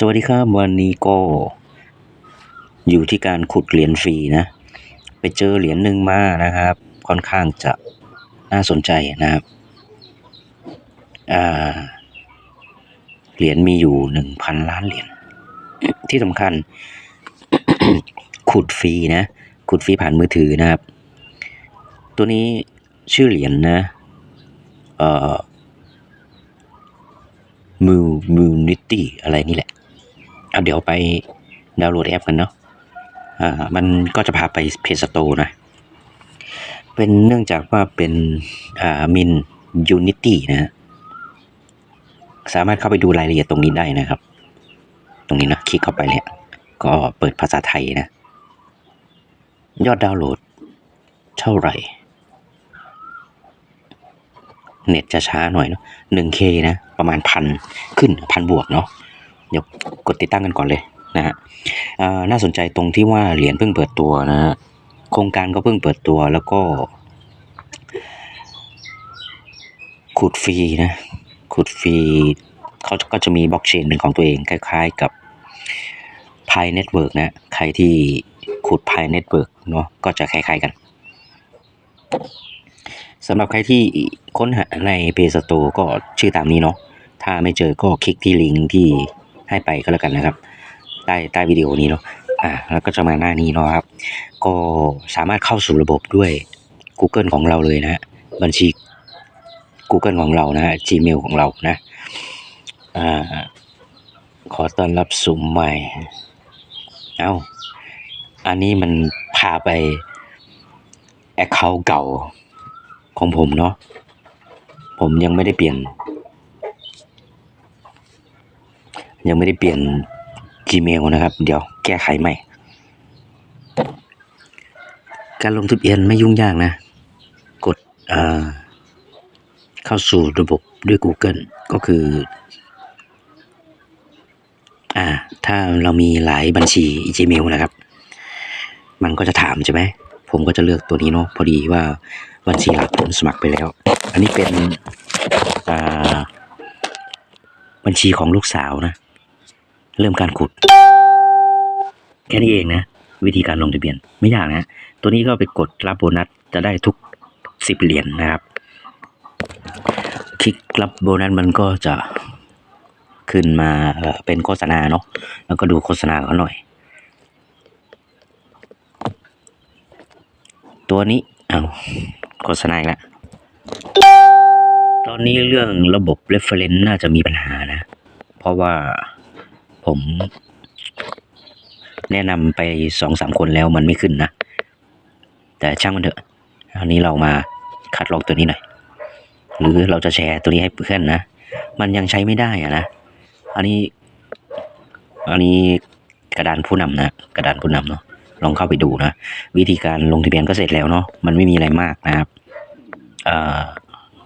สวัสดีครับวันนี้ก็อยู่ที่การขุดเหรียญฟรีนะ ไปเจอเหรียญหนึ่งมานะครับ ค่อนข้างจะน่าสนใจนะครับเหรียญมีอยู่หนึ่งพันล้านเหรียญที่สำคัญ ขุดฟรีนะ ขุดฟรีผ่านมือถือนะครับ ตัวนี้ชื่อเหรียญนะเอ่อมูมูนิตี้อะไรนี่แหละ เอาเดี๋ยวไปดาวน์โหลดแอปกันเนาะอ่ามันก็จะพาไปเพจสโตนะ เป็นเนื่องจากว่าเป็นอ่ามินยูนิตี้นะสามารถเข้าไปดูรายละเอียดตรงนี้ได้นะครับ ตรงนี้นะคลิกเข้าไปเนี่ยก็เปิดภาษาไทยนะ ยอดดาวน์โหลด เท่าไหร่ เน็ตจะช้าหน่อยเนาะหนึ่งเคนะ ประมาณพันขึ้นพันบวกเนาะ ดี๋ยวกดติดตั้งกันก่อนเลยนะฮะน่าสนใจตรงที่ว่าเหรียญเพิ่งเปิดตัวนะฮะโครงการก็เพิ่งเปิดตัวแล้วก็ขุดฟรีนะขุดฟรีเขาก็จะมีบล็อกเชนเป็นของตัวเองคล้ายๆกับ p i Network นะ ใครที่ขุด p i Network เนาะก็จะคล้ายๆกันสำหรับใครที่ค้นหาใน Play Store ก็ชื่อตามนี้เนาะถ้าไม่เจอก็คลิกที่ลิงก์ที่ ให้ไปก็แล้วกันนะครับ ใต้ใต้วิดีโอนี้เนาะอ่าแล้วก็จะมาหน้านี้เนาะครับ ก็สามารถเข้าสู่ระบบด้วย Google ของเราเลยนะบัญชี Google ของเรานะ Gmail ของเรานะอ่าขอต้อนรับสุ่มใหม่ เอ้า อันนี้มันพาไป Account เก่าของผมเนาะ ผมยังไม่ได้เปลี่ยน ยังไม่ได้เปลี่ยน Gmail นะครับ เดี๋ยวแก้ไขใหม่ การลงทะเบียนไม่ยุ่งยากนะ กดเข้าสู่ระบบด้วย Google ก็คือ อ่า ถ้าเรามีหลายบัญชี Gmail นะครับ มันก็จะถามใช่ไหม ผมก็จะเลือกตัวนี้เนาะพอดีว่าบัญชีหลักผมสมัครไปแล้ว อันนี้เป็นอ่าบัญชีของลูกสาวนะ เริ่มการขุด แค่นี้เองนะ วิธีการลงทะเบียนไม่ยากนะ ตัวนี้ก็ไปกดรับโบนัสจะได้ทุกสิบเหรียญนะครับ คลิกรับโบนัสมันก็จะขึ้นมาเป็นโฆษณาเนาะแล้วก็ดูโฆษณาเขาหน่อย ตัวนี้เอาโฆษณาอีกแล้วตอนนี้เรื่องระบบ reference น่าจะมีปัญหานะ เพราะว่า ผม แนะนำไปสองสามคนแล้วมันไม่ขึ้นนะ แต่ช่างมันเถอะอันนี้เรามาคัดลอกตัวนี้หน่อย หรือเราจะแชร์ตัวนี้ให้เพื่อนนะ มันยังใช้ไม่ได้อะนะ อันนี้ อันนี้กระดานผู้นำนะ กระดานผู้นำเนาะ ลองเข้าไปดูนะ วิธีการลงทะเบียนก็เสร็จแล้วเนาะ มันไม่มีอะไรมากนะครับ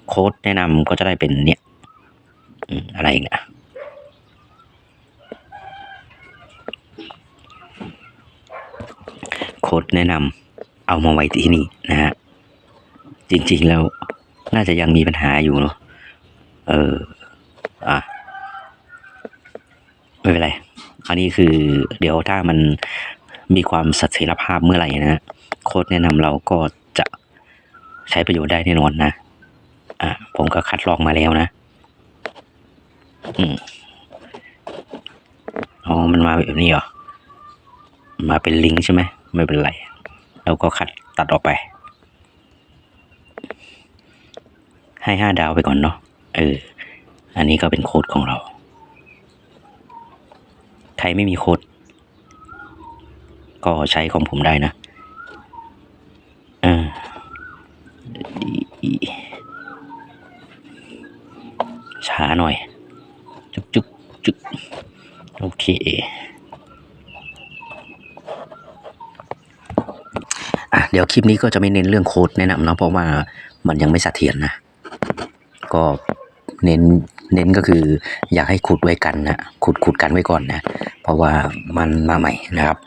โค้ดแนะนำก็จะได้เป็นเนี่ยอืมอะไรอีกนะ โค้ดแนะนำเอามาไว้ที่นี่นะฮะจริง ๆ แล้วน่าจะยังมีปัญหาอยู่เนาะเอออะไม่เป็นไร อันนี้คือเดี๋ยวถ้ามันมีความเสถียรภาพเมื่อไหร่นะโค้ดแนะนำเราก็จะใช้ประโยชน์ได้แน่นอนนะ อะผมก็คัดลอกมาแล้วนะ อืมอ๋อ มันมาแบบนี้เหรอ มาเป็นลิงก์ใช่ไหม ไม่เป็นไรแล้วก็คัดตัดออกไป ให้ห้าดาวไปก่อนเนาะเออ อันนี้ก็เป็นโค้ดของเรา ใครไม่มีโค้ดก็ใช้ของผมได้นะเออช้าหน่อย จุกจุกจุกโอเค อะ เดี๋ยวคลิปนี้ก็จะไม่เน้นเรื่องโค้ดแนะนำเนาะเพราะว่ามันยังไม่เสถียรนะ ก็เน้นเน้นก็คืออยากให้ขุดไว้กันนะขุดขุดกันไว้ก่อนนะ เพราะว่ามันมาใหม่นะครับ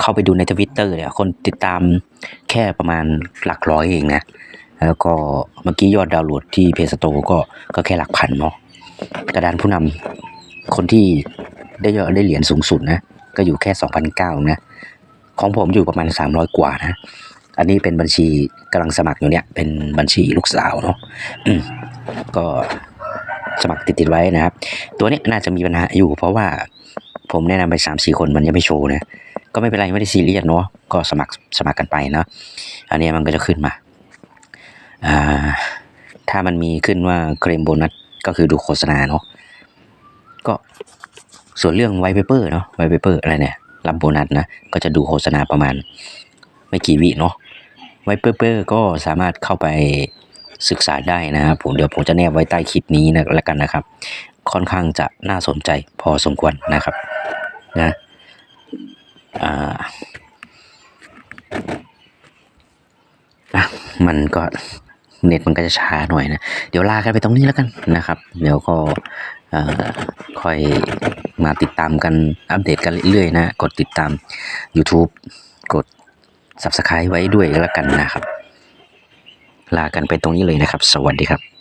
เข้าไปดูในทวิตเตอร์เนี่ยคนติดตามแค่ประมาณหลักร้อยเองนะ แล้วก็เมื่อกี้ยอดดาวน์โหลดที่เพจสโตก็ก็แค่หลักพันเนาะกระดานผู้นำคนที่ได้ยอดได้เหรียญสูงสุดนะ ก็อยู่แค่ 2,009นะ ของผมอยู่ประมาณ 300 กว่านะ อันนี้เป็นบัญชีกำลังสมัครอยู่เนี่ย เป็นบัญชีลูกสาวเนาะก็สมัครติดติดไว้นะครับ ตัวนี้น่าจะมีปัญหาอยู่ เพราะว่าผมแนะนำไป 3 4 คนมันยังไม่โชว์นะ ก็ไม่เป็นไรไม่ได้ซีเรียสเนาะ ก็สมัครสมัครกันไปเนาะ อันนี้มันก็จะขึ้นมา อ่า ถ้ามันมีขึ้นว่าเคลมโบนัสก็คือดูโฆษณาเนาะ ก็ส่วนเรื่องไวเปเปอร์เนาะไวเปเปอร์อะไรเนี่ย รับโบนัสนะ ก็จะดูโฆษณาประมาณ ไม่กี่วิเนาะไวเปอร์ก็สามารถเข้าไปศึกษาได้นะครับผมเดี๋ยวผมจะแนบไว้ใต้คลิปนี้นะแล้วกันนะครับ ค่อนข้างจะน่าสนใจพอสมควรนะครับนะอ่าอะมันก็ เน็ตมันก็จะช้าหน่อยนะ เดี๋ยวลากันไปตรงนี้แล้วกันนะครับ เดี๋ยวก็ค่อยมาติดตามกันอัปเดตกันเรื่อยๆนะ กดติดตาม YouTube กด Subscribe ไว้ด้วยแล้วกันนะครับ ลากันไปตรงนี้เลยนะครับ สวัสดีครับ